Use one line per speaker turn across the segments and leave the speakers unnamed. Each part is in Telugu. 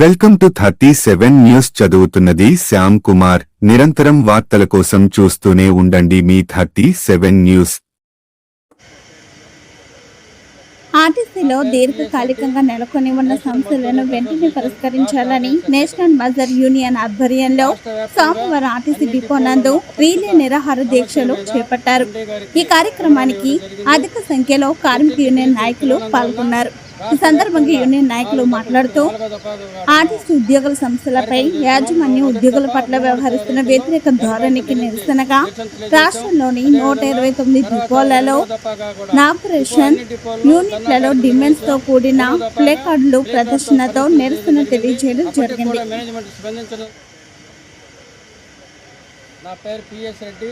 Welcome to thirty seven news చదువుతున్నది శ్యామ్ కుమార్. నిరంతరం వార్తల కోసం చూస్తూనే ఉండండి మీ థర్టీ సెవెన్ న్యూస్.
ఆర్టీసీలో దీర్ఘకాలికంగా నెలకొని ఉన్న సమస్యలను వెంటనే పరిష్కరించాలని నేషనల్ మజర్ యూనియన్ ఆధ్వర్యంలో సోమవారం ఆర్టీసీ డిపో నందు రీలే నిరాహార దీక్షలు చేపట్టారు. ఈ కార్యక్రమానికి అధిక సంఖ్యలో కార్మిక యూనియన్ నాయకులు పాల్గొన్నారు. ఈ సందర్భంగా యూనియన్ నాయకులు మాట్లాడుతూ ఆర్టీసీ ఉద్యోగుల సంస్థలపై యాజమాన్య ఉద్యోగుల పట్ల వ్యవహరిస్తున్న వ్యతిరేక ధోరణికి నిరసనగా రాష్ట్రంలోని నూట ఇరవై తొమ్మిది డిపోలలో నాపరేషన్ యూనిట్లలో డిమాండ్స్తో కూడిన ప్లేకార్డులు ప్రదర్శనతో నిరసన తెలియజేయడం జరిగింది.
నా పేరు PS Reddy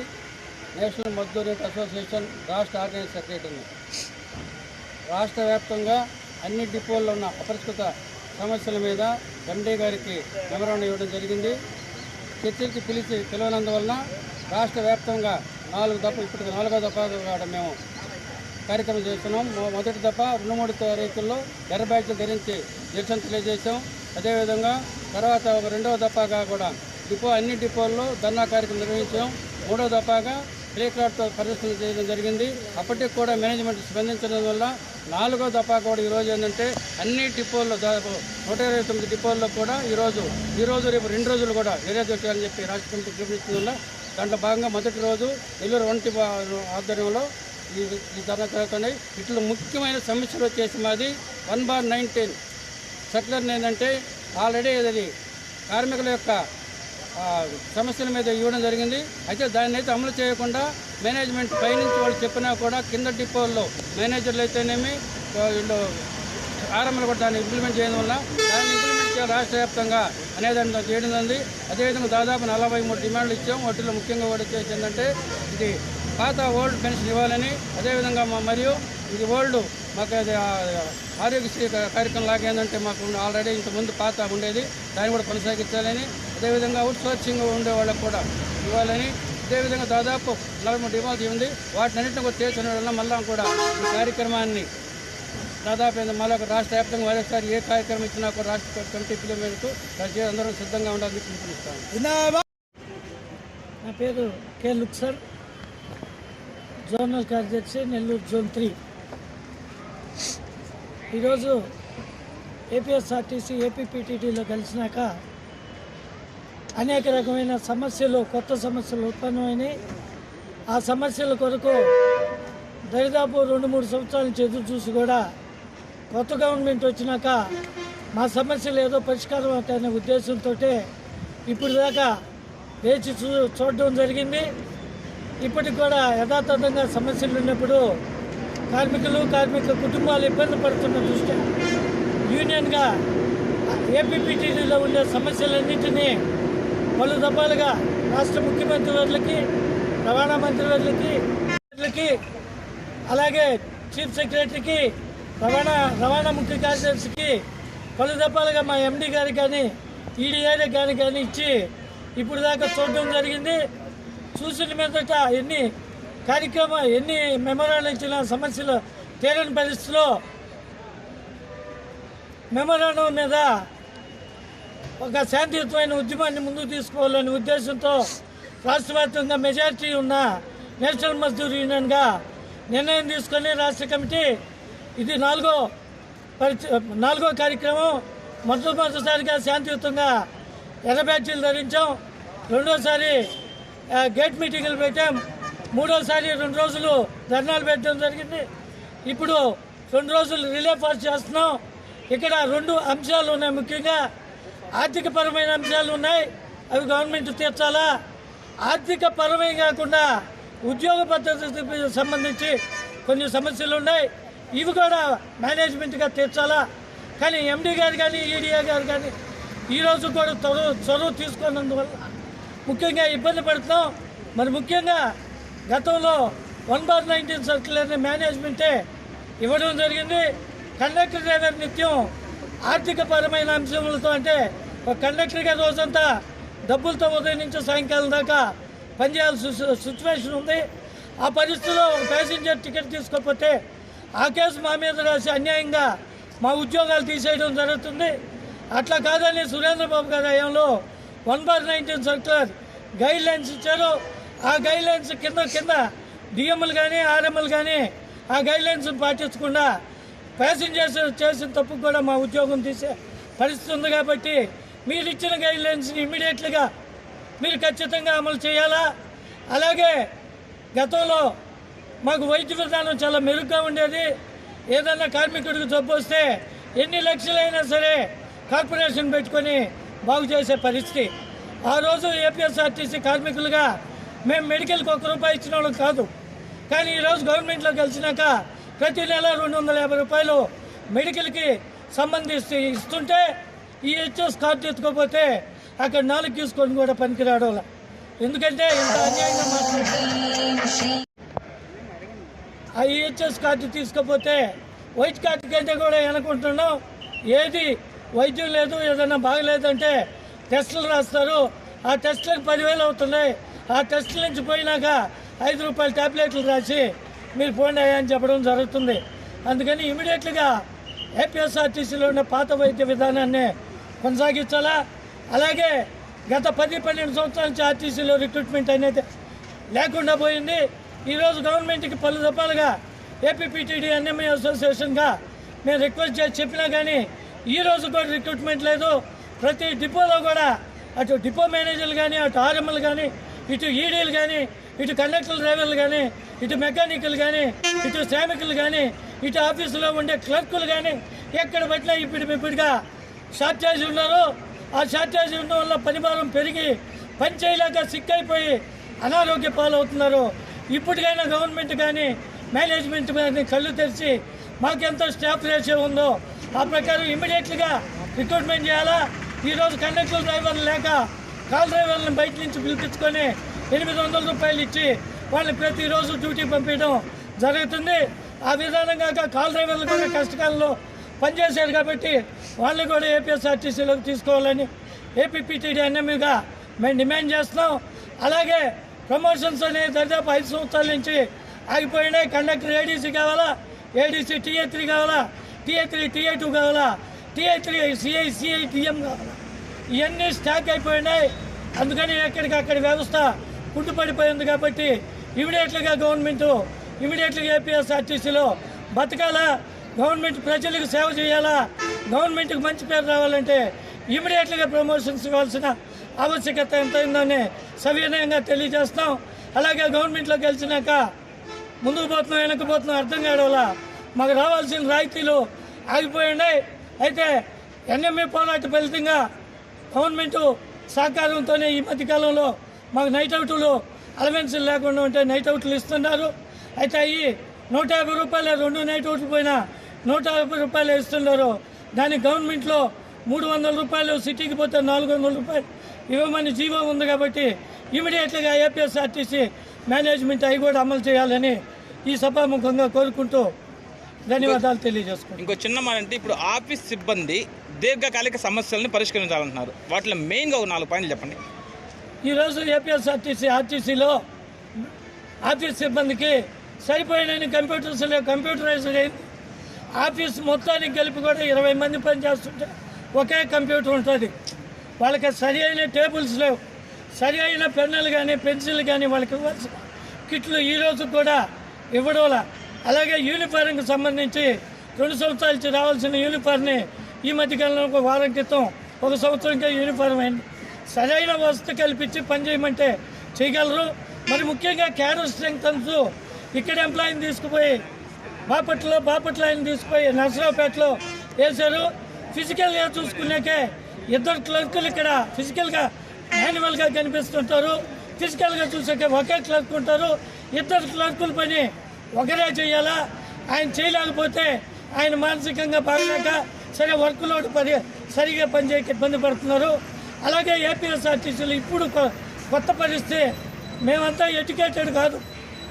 national Mazdoor association రాష్ట్ర ఆర్గనైజ్ సెక్రటరీని రాష్ట్ర వ్యాప్తంగా అన్ని డిపోల్లో ఉన్న అపరిష్కృత సమస్యల మీద ఎండీ గారికి మెమరాండం ఇవ్వడం జరిగింది. చర్చలకి పిలిచి పిలవనందువలన రాష్ట్ర వ్యాప్తంగా నాలుగు దప్ప ఇప్పటికి నాలుగో దఫా కూడా మేము కార్యక్రమం చేస్తున్నాం. మొదటి దఫ రెండు మూడు తారీఖుల్లో ఎర్ర బ్యాగ్లు ధరించి నిరసన తెలియజేశాం. అదేవిధంగా తర్వాత ఒక రెండవ దఫాగా కూడా డిపో అన్ని డిపోల్లో ధర్నా కార్యక్రమం నిర్వహించాం. మూడో దఫాగా ప్లే కార్డ్తో పరిశీలన చేయడం జరిగింది. అప్పటికి కూడా మేనేజ్మెంట్ స్పందించడం వల్ల నాలుగో దఫా కూడా ఈరోజు ఏంటంటే అన్ని డిపోల్లో దాదాపు నూట ఇరవై తొమ్మిది డిపోల్లో కూడా ఈరోజు ఈరోజు రేపు రెండు రోజులు కూడా నిరేజ్ చెప్పి రాష్ట్ర కమిటీ పిలుపునిచ్చిన దాంట్లో భాగంగా మొదటి రోజు నెల్లూరు వంటి ఆధ్వర్యంలో ఈ ఈ ధర్నా జరుగుతున్నాయి ఇట్లా ముఖ్యమైన సమస్యలు వచ్చేసి మాది వన్ బార్ నైన్టీన్ సెక్టర్ ఏంటంటే ఆల్రెడీ అది కార్మికుల యొక్క సమస్యల మీద ఇవ్వడం జరిగింది. అయితే దాన్ని అయితే అమలు చేయకుండా మేనేజ్మెంట్ పైనుంచి వాళ్ళు చెప్పినా కూడా కింద డిపోల్లో మేనేజర్లు అయితేనేమి వీళ్ళు ఆరంభంలో కూడా దాన్ని ఇంప్లిమెంట్ చేయడం వల్ల దాన్ని ఇంప్లిమెంట్ చేయాలి రాష్ట్ర వ్యాప్తంగా అనేదాన్ని చేయడం ఉంది అదేవిధంగా దాదాపు నలభై మూడు డిమాండ్లు ఇచ్చాం. వాటిలో ముఖ్యంగా కూడా వచ్చేసి ఏంటంటే ఇది పాత ఓల్డ్ పెన్షన్ ఇవ్వాలని అదేవిధంగా మా మరియు ఇది ఓల్డ్ మాకు అది ఆరోగ్యశ్రీ కార్యక్రమం లాగా ఏంటంటే మాకు ఆల్రెడీ ఇంతకుముందు పాత ఉండేది. దాన్ని కూడా కొనసాగించాలని అదేవిధంగా అవుట్ సోర్సింగ్ ఉండే వాళ్ళకు కూడా ఇవ్వాలని. అదేవిధంగా దాదాపు నలభై మూడు డిమాండ్స్ ఉంది. వాటిని అన్నింటిని కూడా తీర్చడం వల్ల మళ్ళా కూడా ఈ కార్యక్రమాన్ని దాదాపు మళ్ళీ ఒక రాష్ట్ర వ్యాప్తంగా మరోసారి ఏ కార్యక్రమం ఇచ్చినా కూడా రాష్ట్ర కమిటీ మేరకు దానికి అందరూ సిద్ధంగా ఉండాలని పిలుపునిస్తాను
నా పేరు కె లుక్సర్ జోనల్ కార్యదర్శి నెల్లూరు జోన్ త్రీ. ఈరోజు ఏపీఎస్ఆర్టీసీ ఏపీపీటీడీలో కలిసినాక అనేక రకమైన సమస్యలు కొత్త సమస్యలు ఉత్పన్నమైనాయి ఆ సమస్యల కొరకు దరిదాపు రెండు మూడు సంవత్సరాల నుంచి ఎదురు చూసి కూడా కొత్త గవర్నమెంట్ వచ్చినాక మా సమస్యలు ఏదో పరిష్కారం అవుతాయనే ఉద్దేశంతో ఇప్పుడు దాకా వేచి చూ చూడడం జరిగింది. ఇప్పటికి కూడా యథాతథంగా సమస్యలు ఉన్నప్పుడు కార్మికులు కార్మిక కుటుంబాలు ఇబ్బంది పడుతున్న దృష్ట్యా యూనియన్గా ఏపీపీటీడీలో ఉండే సమస్యలన్నింటినీ పలు దఫాలుగా రాష్ట్ర ముఖ్యమంత్రి వర్లకి రవాణా మంత్రి వర్లకి అలాగే చీఫ్ సెక్రటరీకి రవాణా రవాణా ముఖ్య కార్యదర్శికి పలు దఫాలుగా మా ఎండి గారికి కానీ ఈడీఆర్ఏ గారికి కానీ ఇచ్చి ఇప్పుడు దాకా చూడడం జరిగింది. చూసిన మీదట ఎన్ని కార్యక్రమ ఎన్ని మెమోరాలు ఇచ్చిన సమస్యలు తీరని పరిస్థితిలో మెమోరాండం మీద ఒక శాంతియుతమైన ఉద్యమాన్ని ముందుకు తీసుకోవాలనే ఉద్దేశంతో రాష్ట్రవ్యాప్తంగా మెజారిటీ ఉన్న నేషనల్ మజ్దూర్ యూనియన్గా నిర్ణయం తీసుకొని రాష్ట్ర కమిటీ ఇది నాలుగో పరిచ నాలుగో కార్యక్రమం. మొట్టమొదటిసారిగా శాంతియుతంగా ఎర్ర బ్యాడ్జీలు ధరించాం. రెండోసారి గేట్ మీటింగులు పెట్టాం. మూడోసారి రెండు రోజులు ధర్నాలు పెట్టడం జరిగింది. ఇప్పుడు రెండు రోజులు రిలే పాస్ చేస్తున్నాం. ఇక్కడ రెండు అంశాలు ఉన్నాయి ముఖ్యంగా. ఆర్థిక పరమైన అంశాలు ఉన్నాయి అవి గవర్నమెంట్ తీర్చాలా? ఆర్థిక పరమే కాకుండా ఉద్యోగ పద్ధతికి సంబంధించి కొన్ని సమస్యలు ఉన్నాయి ఇవి కూడా మేనేజ్మెంట్గా తీర్చాలా? కానీ ఎండీ గారు కానీ ఈడీఏ గారు కానీ ఈరోజు కూడా చొరవ చొరవ తీసుకున్నందువల్ల ముఖ్యంగా ఇబ్బంది పడుతున్నాం. మరి ముఖ్యంగా గతంలో వన్ బార్ నైన్టీన్ సర్కిల్ మేనేజ్మెంటే ఇవ్వడం జరిగింది. కండక్టర్ డ్రైవర్ నిత్యం ఆర్థిక పరమైన అంశములతో అంటే ఒక కండక్టర్గా రోజంతా డబ్బులతో ఉదయం నుంచి సాయంకాలం దాకా పనిచేయాల్సిన సిచ్యువేషన్ ఉంది. ఆ పరిస్థితిలో ఒక ప్యాసింజర్ టికెట్ తీసుకోకపోతే ఆ కేసు మా మీద రాసి అన్యాయంగా మా ఉద్యోగాలు తీసేయడం జరుగుతుంది. అట్లా కాదని సురేంద్రబాబు గారి హయాంలో one bar nineteen circular guidelines ఇచ్చారు. ఆ గైడ్ లైన్స్ కింద కింద డిఎంలు కానీ ఆర్ఎంఎల్ కానీ ఆ గైడ్ లైన్స్ పాటించకుండా ప్యాసింజర్స్ చేసిన తప్పు కూడా మా ఉద్యోగం తీసే పరిస్థితి ఉంది కాబట్టి మీరు ఇచ్చిన గైడ్ లైన్స్ని ఇమీడియట్లుగా మీరు ఖచ్చితంగా అమలు చేయాలా? అలాగే గతంలో మాకు వైద్య విధానం చాలా మెరుగ్గా ఉండేది. ఏదైనా కార్మికుడికి జబ్బు వస్తే ఎన్ని లక్షలైనా సరే కార్పొరేషన్ పెట్టుకొని బాగు చేసే పరిస్థితి. ఆ రోజు ఏపీఎస్ఆర్టీసీ కార్మికులుగా మేము మెడికల్కి ఒక్క రూపాయి ఇచ్చిన వాళ్ళం కాదు. కానీ ఈరోజు గవర్నమెంట్లో కలిసినాక ప్రతి నెల రెండు వందల యాభై రూపాయలు మెడికల్కి సంబంధిస్తూ ఇస్తుంటే ఈ హెచ్ఎస్ కార్డు ఎత్తుకోపోతే అక్కడ నాలుగు తీసుకొని కూడా పనికిరాడు వాళ్ళ. ఎందుకంటే ఇంత అన్యాయంగా మాట్లాడుతున్నారు ఆ ఈహెచ్ఎస్ కార్డు తీసుకపోతే వైట్ కార్డు కంటే కూడా అనుకుంటున్నాం ఏది? వైద్యం లేదు ఏదైనా బాగలేదంటే టెస్టులు రాస్తారు. ఆ టెస్టులకు పదివేలు అవుతున్నాయి. ఆ టెస్టుల నుంచి పోయినాక ఐదు రూపాయల ట్యాబ్లెట్లు రాసి మీరు పోండి అయ్యాయని చెప్పడం జరుగుతుంది. అందుకని ఇమీడియట్లుగా ఏపీఎస్ఆర్టీసీలో ఉన్న పాత వైద్య విధానాన్ని కొనసాగించాలా? అలాగే గత పది పన్నెండు సంవత్సరాల నుంచి ఆర్టీసీలో రిక్రూట్మెంట్ అనేది లేకుండా పోయింది. ఈరోజు గవర్నమెంట్కి పలు దఫాలుగా ఏపీపీటీడీ ఎన్ఎంఏ అసోసియేషన్గా మేము రిక్వెస్ట్ చేసి చెప్పినా కానీ ఈ రోజు కూడా రిక్రూట్మెంట్ లేదు. ప్రతి డిపోలో కూడా అటు డిపో మేనేజర్లు కానీ అటు ఆర్ఎంఎల్ కానీ ఇటు ఈడీలు కానీ ఇటు కండక్టర్ డ్రైవర్లు కానీ ఇటు మెకానికల్ కానీ ఇటు శ్రామికులు కానీ ఇటు ఆఫీసులో ఉండే క్లర్కులు కానీ ఎక్కడ పట్టినా ఇప్పుడు ఇప్పుడుగా షార్టేజ్ ఉన్నారు. ఆ షార్టేజ్ ఉండడం వల్ల పనిభారం పెరిగి పని చేయలేక సిక్ అయిపోయి అనారోగ్య పాలవుతున్నారు. ఇప్పటికైనా గవర్నమెంట్ కానీ మేనేజ్మెంట్ కానీ కళ్ళు తెరిచి మాకెంత స్టాఫ్ రేషియో ఉందో ఆ ప్రకారం ఇమీడియట్గా రిక్రూట్మెంట్ చేయాలా? ఈరోజు కండక్టర్ డ్రైవర్లు లేక కాల్ డ్రైవర్లను బయట నుంచి పిలిపించుకొని ఎనిమిది వందల రూపాయలు ఇచ్చి వాళ్ళని ప్రతిరోజు డ్యూటీ పంపించడం జరుగుతుంది. ఆ విధానంగా కాల్ డ్రైవర్లు కూడా కష్టకాలంలో పనిచేశారు కాబట్టి వాళ్ళు కూడా ఏపీఎస్ఆర్టీసీలోకి తీసుకోవాలని ఏపీపీటీడీ ఎన్ఎంఈగా మేము డిమాండ్ చేస్తున్నాం. అలాగే ప్రమోషన్స్ అనేవి దాదాపు ఐదు సంవత్సరాల నుంచి ఆగిపోయినాయి. కండక్టర్ ఏడీసీ కావాలా? ఏడీసీ టీఏ త్రీ కావాలా? టీఏ త్రీ టీఏ టూ కావాలా? TA three CI CI TM కావాలా? ఇవన్నీ స్టాక్ అయిపోయినాయి. అందుకని ఎక్కడికక్కడ వ్యవస్థ కుంటుపడిపోయింది కాబట్టి ఇమీడియట్లుగా గవర్నమెంటు ఇమీడియట్లుగా ఏపీఎస్ఆర్టీసీలో బతకాలా? గవర్నమెంట్ ప్రజలకు సేవ చేయాలా? గవర్నమెంట్కి మంచి పేరు రావాలంటే ఇమీడియట్గా ప్రమోషన్స్ ఇవ్వాల్సిన ఆవశ్యకత ఎంత ఉందని సవినయంగా తెలియజేస్తాం. అలాగే గవర్నమెంట్లో గెలిచినాక ముందుకు పోతున్నాం వెనక్కి పోతున్నాం అర్థం కావడం మాకు రావాల్సిన రాయితీలు ఆగిపోయి ఉన్నాయి. అయితే ఎన్ఎంఏ పోరాట ఫలితంగా గవర్నమెంటు సహకారంతోనే ఈ మధ్యకాలంలో మాకు నైట్ అవుట్లు అలవెన్సులు లేకుండా ఉంటే నైట్ అవుట్లు ఇస్తున్నారు. అయితే అవి నూట యాభై రూపాయలు రెండు నైట్ అవుట్లు పోయినా నూట యాభై రూపాయలు ఇస్తున్నారు దాని గవర్నమెంట్లో మూడు వందల రూపాయలు సిటీకి పోతే నాలుగు వందల రూపాయలు ఇవ్వమని జీవో ఉంది కాబట్టి ఇమీడియట్గా ఏపీఎస్ఆర్టీసీ మేనేజ్మెంట్ అవి కూడా అమలు చేయాలని ఈ సభాముఖంగా కోరుకుంటూ ధన్యవాదాలు తెలియజేసుకుంటాం
ఇంకో చిన్న మాట అంటే ఇప్పుడు ఆఫీస్ సిబ్బంది దీర్ఘకాలిక సమస్యలను పరిష్కరించాలంటున్నారు. వాటిలో మెయిన్గా ఒక నాలుగు పాయింట్లు చెప్పండి.
ఈరోజు ఏపీఎస్ఆర్టీసీ ఆర్టీసీలో ఆఫీస్ సిబ్బందికి సరిపోయిన కంప్యూటర్స్ లేవు. కంప్యూటరైజ్డ్ అయింది ఆఫీస్ మొత్తానికి కలిపి కూడా ఇరవై మంది పనిచేస్తుంటే ఒకే కంప్యూటర్ ఉంటుంది. వాళ్ళకి సరి అయిన టేబుల్స్ లేవు. సరి అయిన పెన్నులు కానీ పెన్సిల్ కానీ వాళ్ళకి ఇవ్వాల్సిన కిట్లు ఈ రోజు కూడా ఇవ్వడంలా. అలాగే యూనిఫారంకి సంబంధించి రెండు సంవత్సరాల నుంచి రావాల్సిన యూనిఫార్మ్ని ఈ మధ్యకాలంలో ఒక వారం క్రితం ఒక సంవత్సరంగా యూనిఫారం అయింది. సరైన వసతి కల్పించి పనిచేయమంటే చేయగలరు. మరి ముఖ్యంగా క్యాడర్ స్ట్రెంగ్తన్స్ ఇక్కడ ఎంప్లాయీని తీసుకుపోయి బాపట్లలో బాపట్ల ఆయన తీసుకుపోయి నర్సరావుపేటలో వేశారు. ఫిజికల్గా చూసుకున్నాకే ఇద్దరు క్లర్కులు ఇక్కడ ఫిజికల్గా మాన్యువల్గా కనిపిస్తుంటారు. ఫిజికల్గా చూసాక ఒకే క్లర్క్ ఉంటారు. ఇద్దరు క్లర్కుల పని ఒకరే చేయాలా? ఆయన చేయలేకపోతే ఆయన మానసికంగా బాగలేక సరే వర్క్ లోడ్ పని సరిగా పనిచేయక ఇబ్బంది పడుతున్నారు. అలాగే ఏపీఎస్ఆర్టీసీలు ఇప్పుడు కొ- కొత్త పరిస్థితి. మేమంతా ఎడ్యుకేటెడ్ కాదు.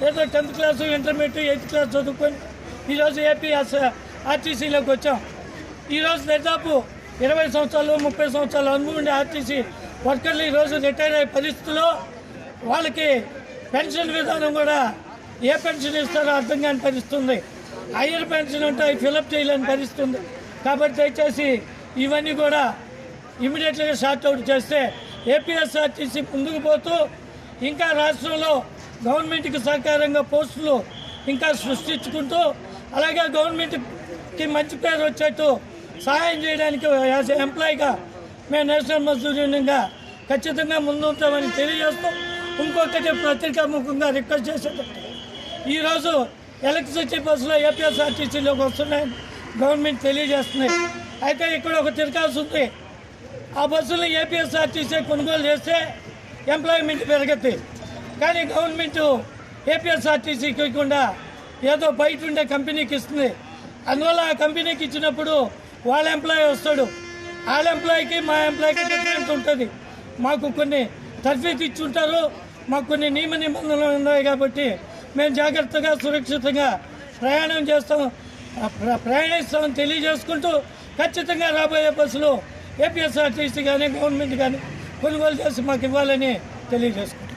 ఏదో tenth class intermediate eighth class చదువుకొని ఈరోజు ఏపీ ఆర్టీసీలోకి వచ్చాం. ఈరోజు దాదాపు ఇరవై సంవత్సరాలు ముప్పై సంవత్సరాలు అనుభవం ఉండే ఆర్టీసీ వర్కర్లు ఈరోజు రిటైర్ అయ్యే పరిస్థితిలో వాళ్ళకి పెన్షన్ విధానం కూడా ఏ పెన్షన్ ఇస్తారో అర్థం కాని పరిస్థితుంది. హయ్యర్ హైయర్ పెన్షన్ ఉంటే ఫిలప్ చేయలేని పరిస్థితుంది. కాబట్టి దయచేసి ఇవన్నీ కూడా ఇమీడియట్గా షార్ట్ అవుట్ చేస్తే ఏపీఎస్ఆర్టీసీ ముందుకు పోతూ ఇంకా రాష్ట్రంలో గవర్నమెంట్కి సహకారంగా పోస్టులు ఇంకా సృష్టించుకుంటూ అలాగే గవర్నమెంట్కి మంచి పేరు వచ్చేట్టు సహాయం చేయడానికి యాజ్ ఎంప్లాయీగా మేము నేషనల్ మజ్దూర్ యూనియన్గా ఖచ్చితంగా ముందుంటామని తెలియజేస్తూ ఇంకొకటి పత్రికాముఖంగా రిక్వెస్ట్ చేసేటట్టు ఈరోజు ఎలక్ట్రిసిటీ బస్సులో ఏపీఎస్ఆర్టీసీలోకి వస్తున్నాయని గవర్నమెంట్ తెలియజేస్తున్నాయి. అయితే ఇక్కడ ఒక తిరగాల్సి ఉంది. ఆ బస్సులు ఏపీఎస్ఆర్టీసీ కొనుగోలు చేస్తే ఎంప్లాయ్మెంట్ పెరగద్ది. కానీ గవర్నమెంట్ ఏపీఎస్ఆర్టీసీకి ఇవ్వకుండా ఏదో బయట ఉండే కంపెనీకి ఇస్తుంది. అందువల్ల ఆ కంపెనీకి ఇచ్చినప్పుడు వాళ్ళ ఎంప్లాయీ వస్తాడు. వాళ్ళ ఎంప్లాయీకి మా ఎంప్లాయీకి డిఫరెన్స్ ఉంటుంది. మాకు కొన్ని తర్ఫీదు ఇచ్చుంటారు మాకు కొన్ని నియమ నిబంధనలు ఉన్నాయి కాబట్టి మేము జాగ్రత్తగా సురక్షితంగా ప్రయాణం చేస్తాం. ప్ర- ప్రయాణిస్తామని తెలియజేసుకుంటూ ఖచ్చితంగా రాబోయే బస్సులు ఏపీఎస్ఆర్టీసీ కానీ గవర్నమెంట్ కానీ కొనుగోలు చేసి మాకు ఇవ్వాలని తెలియజేసుకుంటాం